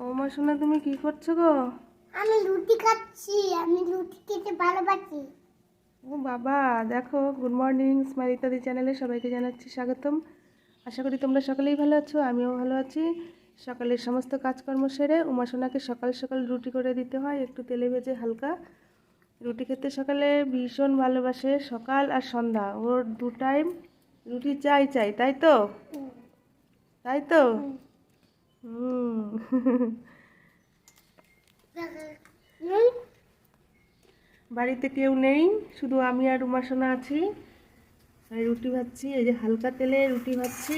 ও মা সোনা তুমি কি করছ গো? আমি রুটি খাচ্ছি আমি রুটি খেতে ভালোবাসি। ও বাবা দেখো গুড মর্নিং ইত্যাদি চ্যানেলে সবাইকে জানাচ্ছি স্বাগতম। আশা করি তোমরা সকলেই ভালো আছো আমিও ভালো আছি। সকালের সমস্ত কাজকর্ম সেরে উমা সোনাকে সকাল সকাল রুটি করে দিতে হয় একটু তেলে ভেজে হালকা। রুটি খেতে সকালে ভীষণ ভালোবাসে সকাল আর সন্ধ্যা। ওর দু টাইম রুটি চাই চাই তাই তো? তাই তো? বাড়িতে কেউ নেই, শুধু আমি আর উমা সোনা আছি। রুটি ভাজছি, এই যে হালকা তেলে রুটি ভাজছি।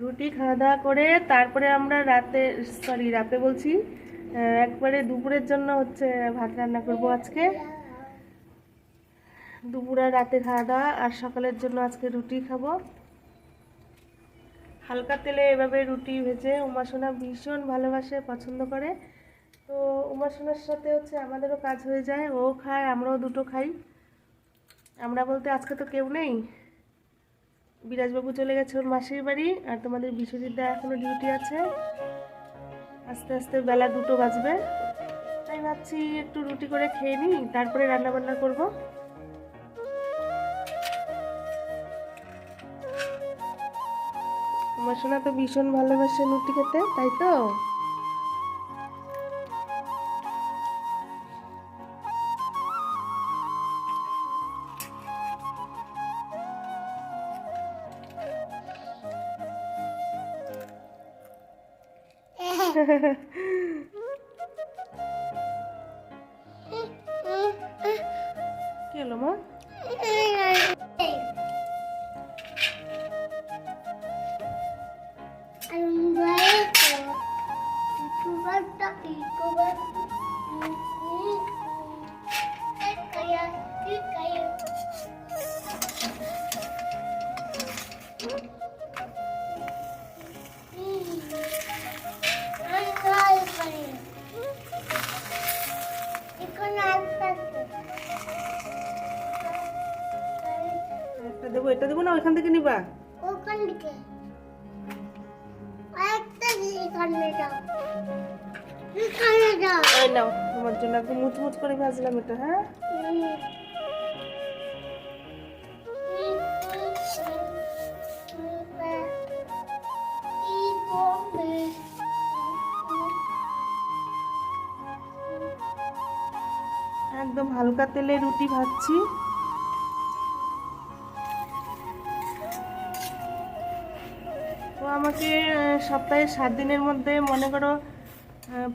রুটি খাওয়া দাওয়া করে তারপরে আমরা রাতে সরি রাতে বলছি একবারে দুপুরের জন্য হচ্ছে ভাত রান্না করব আজকে। দুপুর রাতে খাওয়া দাওয়া, আর সকালের জন্য আজকে রুটি খাব। হালকা তেলে এভাবে রুটি ভেজে উমাসোনা ভীষণ ভালোবাসে, পছন্দ করে। তো উমাসোনার সাথে হচ্ছে আমাদেরও কাজ হয়ে যায়, ও খায়, আমরাও দুটো খাই। আমরা বলতে আজকে তো কেউ নেই। বিরাজবাবু চলে গেছে ওর মাসির বাড়ি, আর তোমাদের বিশ্বজিৎদা এখনও ডিউটি আছে। আস্তে আস্তে বেলা দুটো বাজবে। তাই ভাবছি একটু রুটি করে খেয়ে নিই, তারপরে রান্না বান্না করব। আমার সোনা তো ভীষণ ভালোবাসে রুটি খেতে তাই তো? কি হলো মা? দেবো এটা দেবো না ওইখান থেকে নিবা? ওখান থেকে। আরেকটা এখানে যাও এখানে যাও এই নাও তোমার জন্য একদম মুচমুচ করে ভাজলাম এটা হ্যাঁ? একদম হালকা তেলে রুটি ভাজছি। আমাকে সপ্তাহে সাত দিনের মধ্যে মনে করো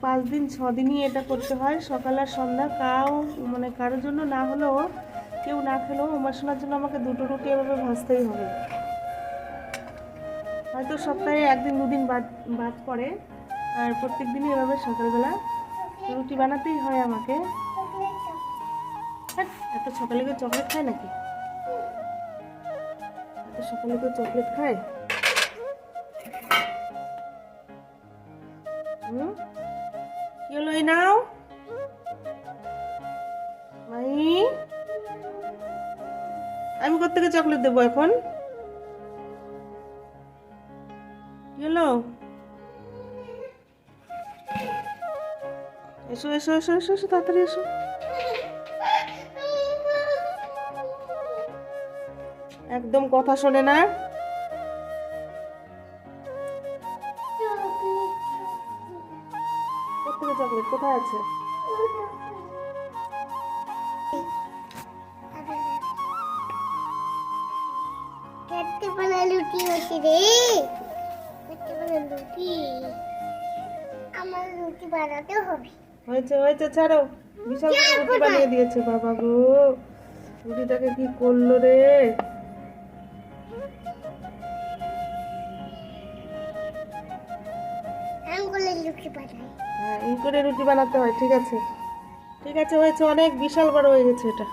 পাঁচ দিন ছ দিনই এটা করতে হয়। সকাল আর সন্ধ্যা কাউ মানে কারোর জন্য না হলেও কেউ না খেলেও আমার শোনার জন্য আমাকে দুটো রুটি এভাবে ভাজতেই হবে। হয়তো সপ্তাহে একদিন দুদিন বাদ বাদ পড়ে আর প্রত্যেক দিনই এভাবে সকালবেলা রুটি বানাতেই হয় আমাকে। হ্যাট, এত সকালে কেউ চকলেট খায় নাকি? এত সকালে কেউ চকলেট খায়? কোথেকে চকলেট দেবো এখন? হ্যালো এসো এসো এসো এসো এসো, তাড়াতাড়ি এসো। একদম কথা শোনে না? চকলেট কোথায় আছে? খেতে পালা লুটি হচ্ছে রে খেতে পালা লুটি আমার রুটি বানাতে হবে হয়েছে হয়েছে ছাড়ো। বিশাল রুটি বানিয়ে দিয়েছে বাবা গো। রুটিটাকে কি করল রে? লুটি বানাই। হ্যাঁ এই করে রুটি বানাতে হয় ঠিক আছে। ঠিক আছে হয়েছে অনেক বিশাল বড় হয়ে গেছে এটা।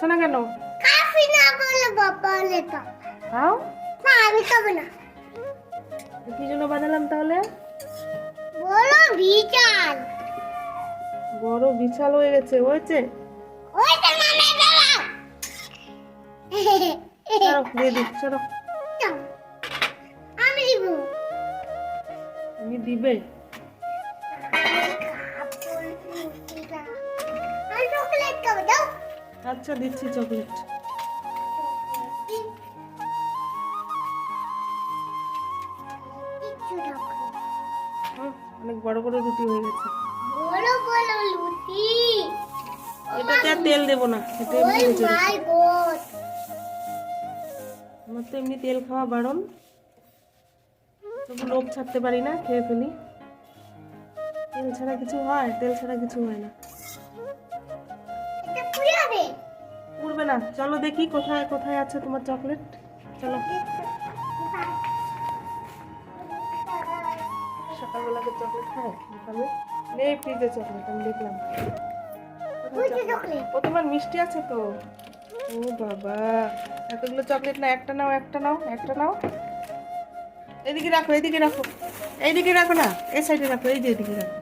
খাচ্ছ না কেন? কাফি না বলে বাবা লেতা। খাও না আমি খাব না। কি জন্য বানালাম তাহলে? বলো বিচাল বড় বিশাল হয়ে গেছে হয়েছে? ওই তো মানে দাঁড়া চলো দিয়ে দিই চলো। আমি দিব। তুমি দিবে? আচ্ছা দিচ্ছি চকলেট। অনেক বড় বড় রুটি হয়ে গেছে। বড় বড় লুচি এটাতে আর তেল দেবো না এমনি। গড। আমার তো এমনি তেল খাওয়া বারণ। তবু লোভ ছাড়তে পারি না খেয়ে ফেলি। তেল ছাড়া কিছু হয় তেল ছাড়া কিছু হয় না। উঠবে না। চলো দেখি কোথায় কোথায় আছে তোমার চকলেট চলো। সকালবেলাকে চকলেট খায় বিকালে নেই ফ্রিজে চকলেট আমি দেখলাম। ও তোমার মিষ্টি আছে তো? ও বাবা এতগুলো চকলেট না একটা নাও একটা নাও একটা নাও। এদিকে রাখো এদিকে রাখো। এইদিকে রাখো না এই সাইডে রাখো এই যে এদিকে রাখো।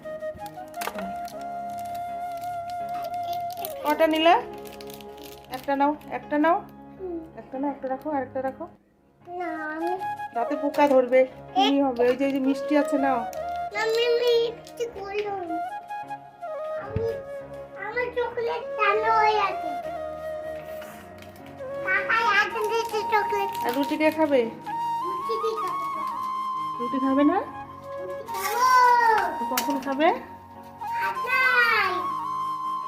কটা নিলে? একটা নাও একটা নাও। একটা নাও একটা রাখো আর একটা রাখো তাতে পোকা ধরবে। কি হবে? ওই যে এই যে মিষ্টি আছে নাও। আর রুটি কে খাবে? রুটি খাবে না? কখন খাবে?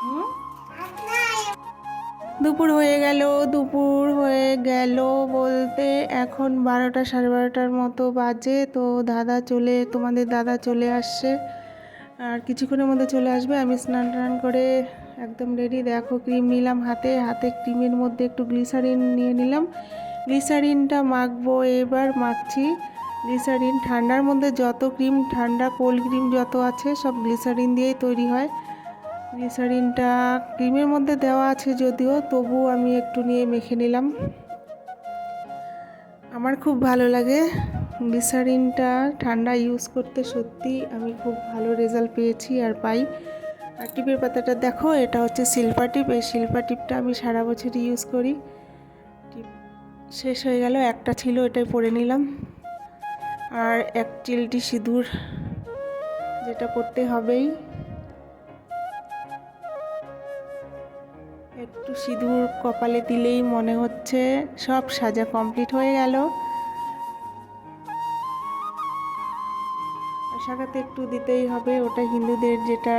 হুম? দুপুর হয়ে গেল, দুপুর হয়ে গেল বলতে এখন বারোটা সাড়ে বারোটার মতো বাজে। তো দাদা চলে, তোমাদের দাদা চলে আসছে। আর কিছুক্ষণের মধ্যে চলে আসবে। আমি স্নান টান করে একদম রেডি দেখো ক্রিম নিলাম হাতে। হাতে ক্রিমের মধ্যে একটু গ্লিসারিন নিয়ে নিলাম। গ্লিসারিনটা মাখবো এবার, মাখছি। গ্লিসারিন ঠান্ডার মধ্যে যত ক্রিম ঠান্ডা কোল্ড ক্রিম যত আছে, সব গ্লিসারিন দিয়েই তৈরি হয়। গ্লিসারিনটা ক্রিমের মধ্যে দেওয়া আছে যদিও তবু আমি একটু নিয়ে মেখে নিলাম। আমার খুব ভালো লাগে গ্লিসারিনটা ঠান্ডা ইউজ করতে, সত্যি আমি খুব ভালো রেজাল্ট পেয়েছি আর পাই। আর টিপের পাতাটা দেখো, এটা হচ্ছে শিল্পা টিপ এই শিল্পা টিপটা আমি সারা বছর ইউজ করি। টিপ শেষ হয়ে গেল, একটা ছিল এটাই পরে নিলাম। আর এক চিলটি সিঁদুর, যেটা করতে হবেই। একটু সিঁদুর কপালে দিলেই মনে হচ্ছে সব সাজা কমপ্লিট হয়ে গেল। সাগাতে একটু দিতেই হবে, ওটা হিন্দুদের যেটা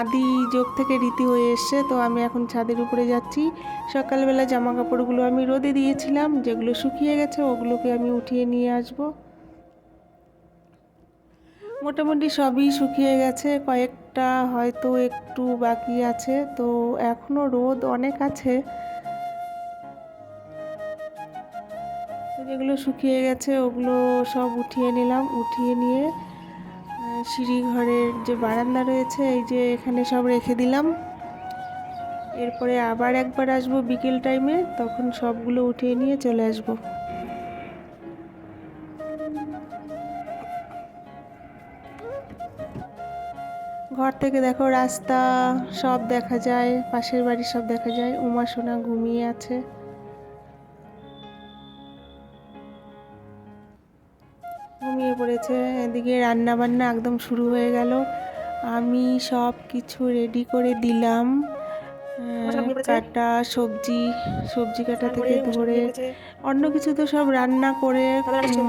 আদি যুগ থেকে রীতি হয়ে এসছে, তো আমি এখন ছাদের উপরে যাচ্ছি। সকালবেলা জামা কাপড়গুলো আমি রোদে দিয়েছিলাম, যেগুলো শুকিয়ে গেছে ওগুলোকে আমি উঠিয়ে নিয়ে আসব। মোটামুটি সবই শুকিয়ে গেছে, কয়েকটা হয়তো একটু বাকি আছে, তো এখনও রোদ অনেক আছে। যেগুলো শুকিয়ে গেছে, ওগুলো সব উঠিয়ে নিলাম, উঠিয়ে নিয়ে সিঁড়ি ঘরের যে বারান্দা রয়েছে, এই যে এখানে সব রেখে দিলাম। এরপরে আবার একবার আসব বিকেল টাইমে তখন সবগুলো উঠিয়ে নিয়ে চলে আসব। ঘর থেকে দেখো রাস্তা সব দেখা যায় পাশের বাড়ি সব দেখা যায়। উমা সোনা ঘুমিয়ে আছে। ঘুমিয়ে পড়েছে। এদিকে রান্না বান্না একদম শুরু হয়ে গেল। আমি সব কিছু রেডি করে দিলাম। কাটা সবজি সবজি কাটা থেকে ধরে অন্য কিছু তো সব রান্না করে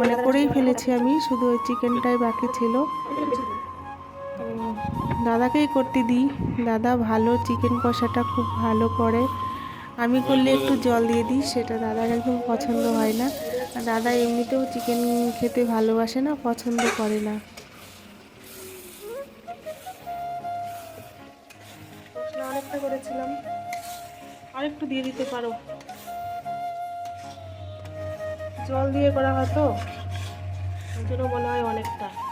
মানে করেই ফেলেছি আমি। শুধু ওই চিকেনটাই বাকি ছিল। তো দাদাকেই করতে দিই। দাদা ভালো চিকেন কষাটা খুব ভালো করে। আমি করলে একটু জল দিয়ে দিই, সেটা দাদার একদম পছন্দ হয় না। দাদা এমনিতেও চিকেন খেতে ভালোবাসে না, পছন্দ করে না। অনেকটা করেছিলাম। আর একটু দিয়ে দিতে পারো। জল দিয়ে করা হয় তো? ওই জন্য মনে হয় অনেকটা।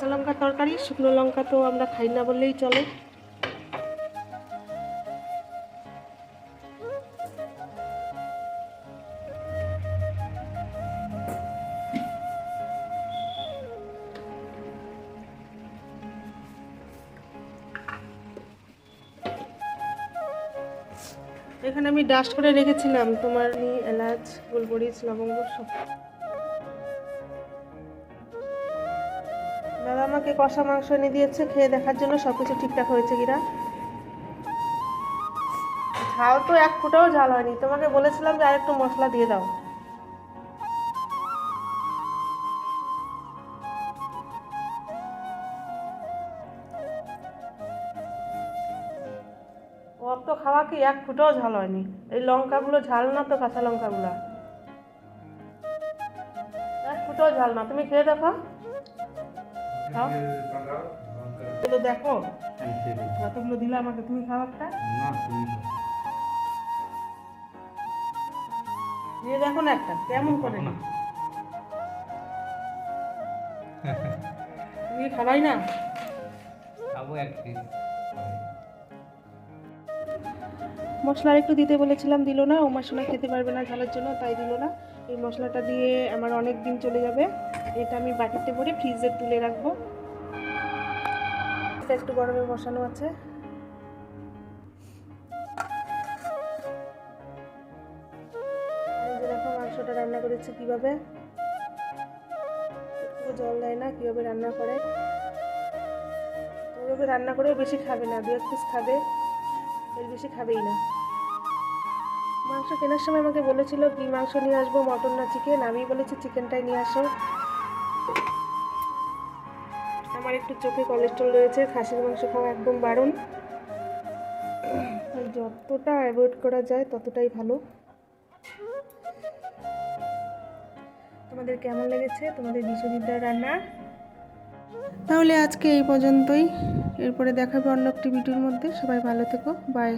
কাঁচা লঙ্কার তরকারি, শুকনো লঙ্কা তো আমরা খাই না বললেই চলে। এখানে আমি ডাস্ট করে রেখেছিলাম। তোমার এলাচ গোলগরিচ লবঙ্গ সব। আমাকে কষা মাংস এনে দিয়েছে, খেয়ে দেখার জন্য সব কিছু ঠিকঠাক হয়েছে কিনা? ঝাল তো এক ফুটাও ঝাল হয়নি। তোমাকে বলেছিলাম যে আরেকটু মশলা দিয়ে দাও। ওর তো খাওয়া কি এক ফুটাও ঝাল হয়নি? এই লঙ্কাগুলো ঝাল না তো কাঁচা লঙ্কাগুলো? এক ফুটাও ঝাল না। তুমি খেয়ে দেখো। খাও। এগুলো দেখো। কতগুলো দিলে আমাকে তুমি খাও একটা। দিয়ে দেখো না একটা কেমন করে। তুমি খাবাই না? খাব এক পিস মশলা একটু দিতে বলেছিলাম দিল না। ও মশলা খেতে পারবে না ঝালের জন্য তাই দিল না। এই মশলাটা দিয়ে আমার অনেক দিন চলে যাবে। এটা আমি বাটিতে ভরে ফ্রিজে তুলে রাখব। একটু গরমে বসানো আছে। মাংসটা রান্না করেছে কীভাবে। জল দেয় না, কীভাবে রান্না করে। ওইভাবে রান্না করেও বেশি খাবে না দু এক পিস খাবে। এর বেশি খাবেই না। মাংস কেনার সময় আমাকে বলেছিল, কি মাংস নিয়ে আসব, মটন না চিকেন আমি বলেছি চিকেনটাই নিয়ে আসো। আমার একটু চোখে কোলেস্ট্রল রয়েছে, খাসির মাংস খাওয়া একদম বারণ। যতটা অ্যাভয়েড করা যায় ততটাই ভালো। তোমাদের কেমন লেগেছে? তোমাদের বিশ্ববিদ্যার রান্না? তাহলে আজকে এই পর্যন্তই। এরপরে দেখাবে অন্য একটি ভিডিওর মধ্যে। সবাই ভালো থেকো। বাই